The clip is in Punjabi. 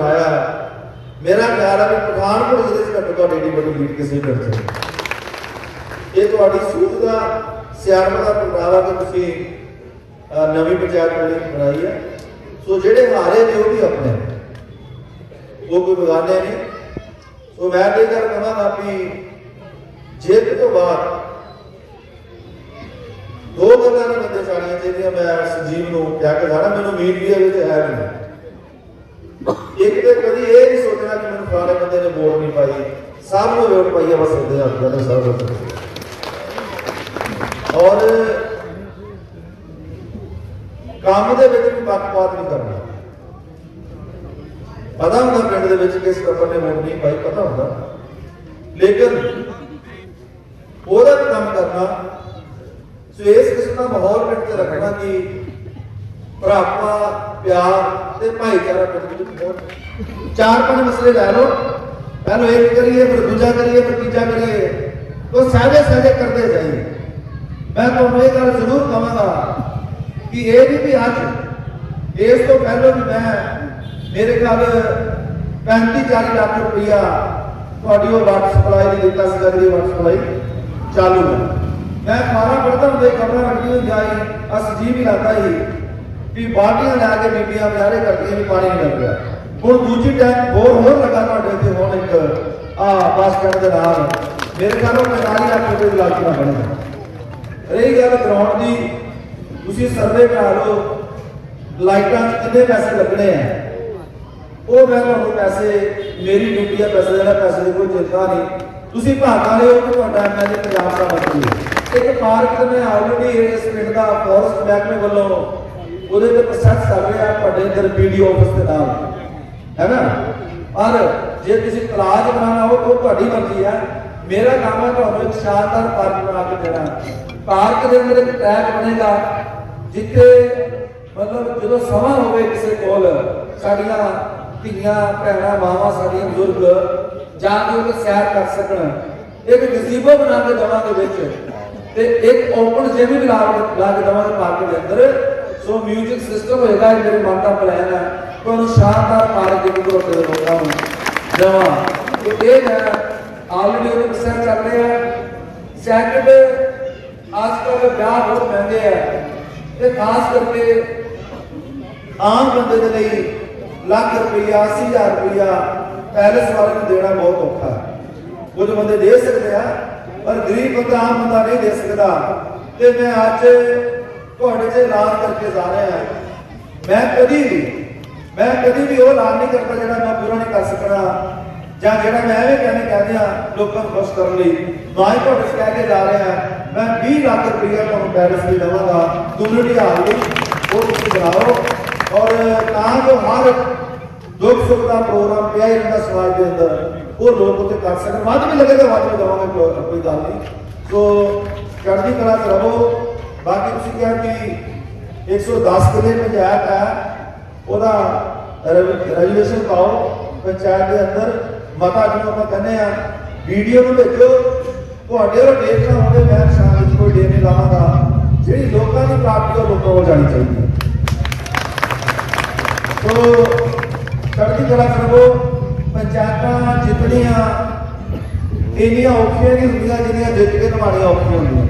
ਖਿਆਲ ਆ ਵੀ ਪਠਾਨਕੋਟ ਜ਼ਿਲ੍ਹੇ 'ਚ ਘੱਟੋ ਘੱਟ ਏਡੀ ਵੱਡੀ ਲੀਡ ਕਿਸੇ ਪਿੰਡ 'ਚ ਇਹ ਤੁਹਾਡੀ ਸੂਝ ਦਾ, ਸਿਆਣਪ ਦਾ ਪ੍ਰਗਟਾਵਾ ਕਿ ਤੁਸੀਂ ਨਵੀਂ ਪੰਚਾਇਤ ਬਣਾਈ ਹੈ। ਸੋ ਜਿਹੜੇ ਹਾਰੇ ਨੇ ਉਹ ਵੀ ਆਪਣੇ ਉਹ ਕੋਈ ਬਗਾਨੇ ਨਹੀਂ। ਸੋ ਮੈਂ ਤੇ ਇਹ ਕਹਾਂਗਾ ਵੀ ਜਿੱਤ ਤੋਂ ਬਾਅਦ ਦੋ ਗੱਲਾਂ ਨੇ ਬੰਦੇ ਚਾੜੀਆਂ ਚਾਹੀਦੀਆਂ, ਮੈਂ ਸੰਜੀਵ ਨੂੰ ਕਿਹਾ ਕਿ ਸਾਡਾ ਮੈਨੂੰ ਉਮੀਦ ਵੀ ਹੈ ਵਿੱਚ ਹੈ ਨਹੀਂ। ਇੱਕ ਤੇ ਕਦੀ ਇਹ ਨਹੀਂ ਸੋਚਣਾ ਕਿ ਮੈਨੂੰ ਫਲਾਣੇ ਬੰਦੇ ਨੇ ਵੋਟ ਨਹੀਂ ਪਾਈ। ਸਭ ਨੂੰ ਵੋਟ ਪਾਈ ਹੈ ਬਸ ਇਹਦੇ ਹੱਥ ਦਾ ਸਭ ਕੁਝ ਔਰ ਕੰਮ ਦੇ ਵਿੱਚ ਵੀ ਪੱਖਪਾਤ ਨਹੀਂ ਕਰਨਾ। ਪਤਾ ਹੁੰਦਾ ਪਿੰਡ ਦੇ ਵਿੱਚ ਕਿਸ ਕੱਪੜ ਨੇ ਵੋਟ ਨਹੀਂ ਪਾਈ, ਪਤਾ ਹੁੰਦਾ। ਲੇਕਿਨ ਉਹਦਾ ਵੀ ਕੰਮ ਕਰਨਾ, ਸੋ ਇਸ ਕਿਸਮ ਦਾ ਮਾਹੌਲ ਪਿੰਡ 'ਚ ਰੱਖਣਾ ਕਿ ਭਰਾਪਾ ਪਿਆਰ ਤੇ ਭਾਈਚਾਰਾ ਪਿੰਡ ਬਹੁਤ ਚਾਰ ਪੰਜ ਮਸਲੇ ਲੈ ਲਓ। ਪਹਿਲਾਂ ਇੱਕ ਕਰੀਏ, ਫਿਰ ਦੂਜਾ ਕਰੀਏ, ਫਿਰ ਤੀਜਾ ਕਰੀਏ। ਉਹ ਸਹਜੇ ਸਹਜੇ ਕਰਦੇ ਜਾਈਏ। ਮੈਂ ਤੁਹਾਨੂੰ ਇਹ ਗੱਲ ਜ਼ਰੂਰ ਕਹਾਂਗਾ ਕਿ ਇਹ ਨਹੀਂ ਵੀ ਅੱਜ, ਇਸ ਤੋਂ ਪਹਿਲਾਂ ਵੀ ਮੈਂ, ਮੇਰੇ ਖਿਆਲ 35 40 ਲੱਖ ਰੁਪਇਆ ਤੁਹਾਡੀ ਉਹ ਵਾਟਰ ਸਪਲਾਈ ਦੀ ਦਿੱਤਾ ਸੀ ਜਿਹੜੀ ਵਾਟਰ ਸਪਲਾਈ ਚਾਲੂ ਹੈ ਮੈਂ ਖਾਣਾ ਪੜਦਾ ਹੁੰਦੇ ਕਮਰਾ ਰੱਖੀ ਹੋਈ ਜਾਈ ਅਸ ਜੀ ਹੀ ਵੀ ਬਾਲਟੀਆਂ ਲੈ ਕੇ ਬੀਬੀਆਂ ਵਿਚਾਰੇ ਕਰਦੀਆਂ ਵੀ ਪਾਣੀ ਨਹੀਂ ਲੱਗਿਆ ਹੁਣ ਦੂਜੀ ਟੈਂਕ ਹੋਰ ਹੋਰ ਲੱਗਾ ਤੁਹਾਡੇ ਇੱਥੇ ਹੁਣ ਇੱਕ, ਆ, ਬੱਸ ਦੇ ਨਾਲ। ਮੇਰੇ ਖਿਆਲ ਉਹ 45 ਲੱਖ ਰੁਪਏ ਦੀ ਲਾਗਤ ਬਣੇਗਾ ਰਹੀ ਗੱਲ ਗਰਾਊਂਡ ਦੀ, ਤੁਸੀਂ ਸਰਵੇ ਕਰਾ ਲਓ, ਲਾਈਟਾਂ 'ਚ ਕਿੰਨੇ ਪੈਸੇ ਲੱਗਣੇ ਆ? ਉਹ ਮੈਂ ਤੁਹਾਨੂੰ ਪੈਸੇ, ਮੇਰੀ ਡਿਊਟੀ ਆ, ਪੈਸੇ ਦੇਣਾ ਪੈਸੇ ਦੀ ਕੋਈ ਚਿੰਤਾ ਨਹੀਂ। ਤੁਸੀਂ ਭਾਗਾਂ ਲਿਓ ਕਿ ਤੁਹਾਡਾ ਐਮਐਲਏ ਪੰਜਾਬ ਦਾ ਮੰਤਰੀ ਇੱਕ ਪਾਰਕ ਤੇ ਮੈਂ ਆਲਰੇਡੀ ਇਸ ਪਿੰਡ ਦਾ ਫੋਰਸਟ ਮਹਿਕਮੇ ਵੱਲੋਂ ਉਹਦੇ ਤੇ ਪ੍ਰੋਸੈਸ ਚੱਲ ਰਿਹਾ ਤੁਹਾਡੇ ਅੰਦਰ ਵੀਡੀਓ ਆਫਿਸ ਦੇ ਨਾਲ। ਹੈ ਨਾ? ਔਰ ਜੇ ਤੁਸੀਂ ਤਲਾਜ ਬਣਾਉਣਾ ਹੋ ਤਾਂ ਤੁਹਾਡੀ ਮਰਜ਼ੀ ਹੈ ਮੇਰਾ ਕੰਮ ਹੈ ਤੁਹਾਨੂੰ ਇੱਕ ਸ਼ਾਨਦਾਰ ਪਾਰਕ ਬਣਾ ਕੇ ਦੇਣਾ। ਪਾਰਕ ਦੇ ਅੰਦਰ ਇੱਕ ਟਰੈਕ ਬਣੇਗਾ, ਜਿੱਥੇ ਮਤਲਬ ਜਦੋਂ ਸਮਾਂ ਹੋਵੇ ਕਿਸੇ ਕੋਲ, ਸਾਡੀਆਂ ਧੀਆਂ, ਭੈਣਾਂ, ਮਾਵਾਂ, ਸਾਡੀਆਂ ਬਜ਼ੁਰਗ ਜਾ ਕੇ ਉਹ ਸੈਰ ਕਰ ਸਕਣ, ਇੱਕ ਗਜ਼ੀਬੋ ਬਣਾ ਕੇ ਦੇਵਾਂਗੇ ਵਿੱਚ। ਤੇ ਇੱਕ ਓਪਨ ਜਿਮ ਵੀ ਲਾ ਕੇ ਲਾ ਪਾਰਕ ਦੇ ਅੰਦਰ। ਸੋ ਮਿਊਜ਼ਿਕ ਸਿਸਟਮ ਹੋਏਗਾ ਇਹ ਮੇਰੇ ਮਨ ਦਾ ਪਲਾਨ ਹੈ ਤੁਹਾਨੂੰ ਸ਼ਾਨਦਾਰ ਪਾਰਕ ਦੇ ਕੋਲ ਦੇ ਲੋਕਾਂ ਨੂੰ ਦੇਵਾਂ ਤੇ ਇਹ ਮੈਂ ਆਲਰੇਡੀ ਉਹਦੇ ਪ੍ਰੋਸੈਸ ਚੱਲ ਰਿਹਾ ਹੈ ਸੈਕਿੰਡ ਅੱਜ ਕੱਲ੍ਹ ਵਿਆਹ ਬਹੁਤ ਮਹਿੰਗੇ ਆ। ਤੇ ਖਾਸ ਕਰਕੇ ਆਮ ਬੰਦੇ ਦੇ ਲਈ ਲੱਖ ਰੁਪਈਆ 80000 ਰੁਪਈਆ ਪੈਲਸ ਵਾਲੇ ਨੂੰ ਦੇਣਾ ਬਹੁਤ ਔਖਾ ਹੈ। ਕੁਝ ਬੰਦੇ ਦੇ ਸਕਦੇ ਆ, ਪਰ ਗਰੀਬ ਬੰਦਾ ਆਮ ਬੰਦਾ ਨਹੀਂ ਦੇ ਸਕਦਾ। ਤੇ ਮੈਂ ਅੱਜ ਤੁਹਾਡੇ 'ਚ ਐਲਾਨ ਕਰਕੇ ਜਾ ਰਿਹਾ ਹਾਂ। ਮੈਂ ਕਦੀ ਵੀ, ਮੈਂ ਕਦੀ ਵੀ ਉਹ ਐਲਾਨ ਨਹੀਂ ਕਰਦਾ ਜਿਹੜਾ ਮੈਂ ਪੂਰਾ ਨਹੀਂ ਕਰ ਸਕਣਾ ਜਾਂ ਜਿਹੜਾ ਮੈਂ ਐਵੇਂ ਕਹਿੰਦੇ ਕਹਿੰਦੇ ਆ, ਲੋਕਾਂ ਨੂੰ ਖੁਸ਼ ਕਰਨ ਲਈ। ਮੈਂ ਤੁਹਾਡੇ 'ਚ ਕਹਿ ਕੇ ਜਾ ਰਿਹਾ ਮੈਂ 20 ਲੱਖ ਰੁਪਈਆ ਤੁਹਾਨੂੰ ਪੈਲਸ ਲਈ ਦੇਵਾਂਗਾ। ਕਮਿਊਨਿਟੀ ਹਾਲ ਲਈ ਉਹ ਤੁਸੀਂ ਬਣਾਓ। ਔਰ ਤਾਂ ਜੋ ਹਰ ਦੁੱਖ ਸੁੱਖ ਦਾ ਪ੍ਰੋਗਰਾਮ ਪਿਆ ਹੀ ਰਹਿੰਦਾ ਸਮਾਜ ਦੇ ਅੰਦਰ, ਉਹ ਲੋਕ ਉੱਤੇ ਕਰ ਸਕਣ। ਵੱਧ ਵੀ ਲੱਗੇਗਾ, ਵੱਧ ਵੀ ਦੇਵਾਂਗੇ ਕੋਈ ਕੋਈ ਗੱਲ ਨਹੀਂ। ਸੋ ਚੜ੍ਹਦੀ ਕਲਾ ਚ ਰਹੋ। ਬਾਕੀ ਤੁਸੀਂ ਕਿਹਾ ਕਿ 110 ਕਿਲੇ ਪੰਚਾਇਤ ਹੈ, ਉਹਦਾ ਰੈਜੂਲੇਸ਼ਨ ਪਾਓ, ਪੰਚਾਇਤ ਦੇ ਅੰਦਰ ਮਤਾ ਜਿਹਨੂੰ ਆਪਾਂ ਕਹਿੰਦੇ ਆ ਵੀਡੀਓ ਨੂੰ ਭੇਜੋ ਤੁਹਾਡੇ ਉਹ ਡੇਟ ਹੋਵੇ ਮੈਂ ਸ਼ਾਮ ਵਿੱਚ ਕੋਈ ਡੇਟ ਨਹੀਂ ਲਾਵਾਂਗਾ। ਜਿਹੜੀ ਲੋਕਾਂ ਦੀ ਪ੍ਰਾਪਤੀ ਉਹ ਲੋਕਾਂ ਕੋਲ ਜਾਣੀ ਚਾਹੀਦੀ ਹੈ। ਸੋ ਚੜ੍ਹਦੀ ਕਲਾ ਕਰੋ ਪੰਚਾਇਤਾਂ ਜਿੱਤਣੀਆਂ ਇੰਨੀਆਂ ਔਖੀਆਂ ਨਹੀਂ ਹੁੰਦੀਆਂ, ਜਿੰਨੀਆਂ ਜਿੱਤ ਕੇ ਨਿਭਾਉਣੀਆਂ ਔਖੀਆਂ ਹੁੰਦੀਆਂ।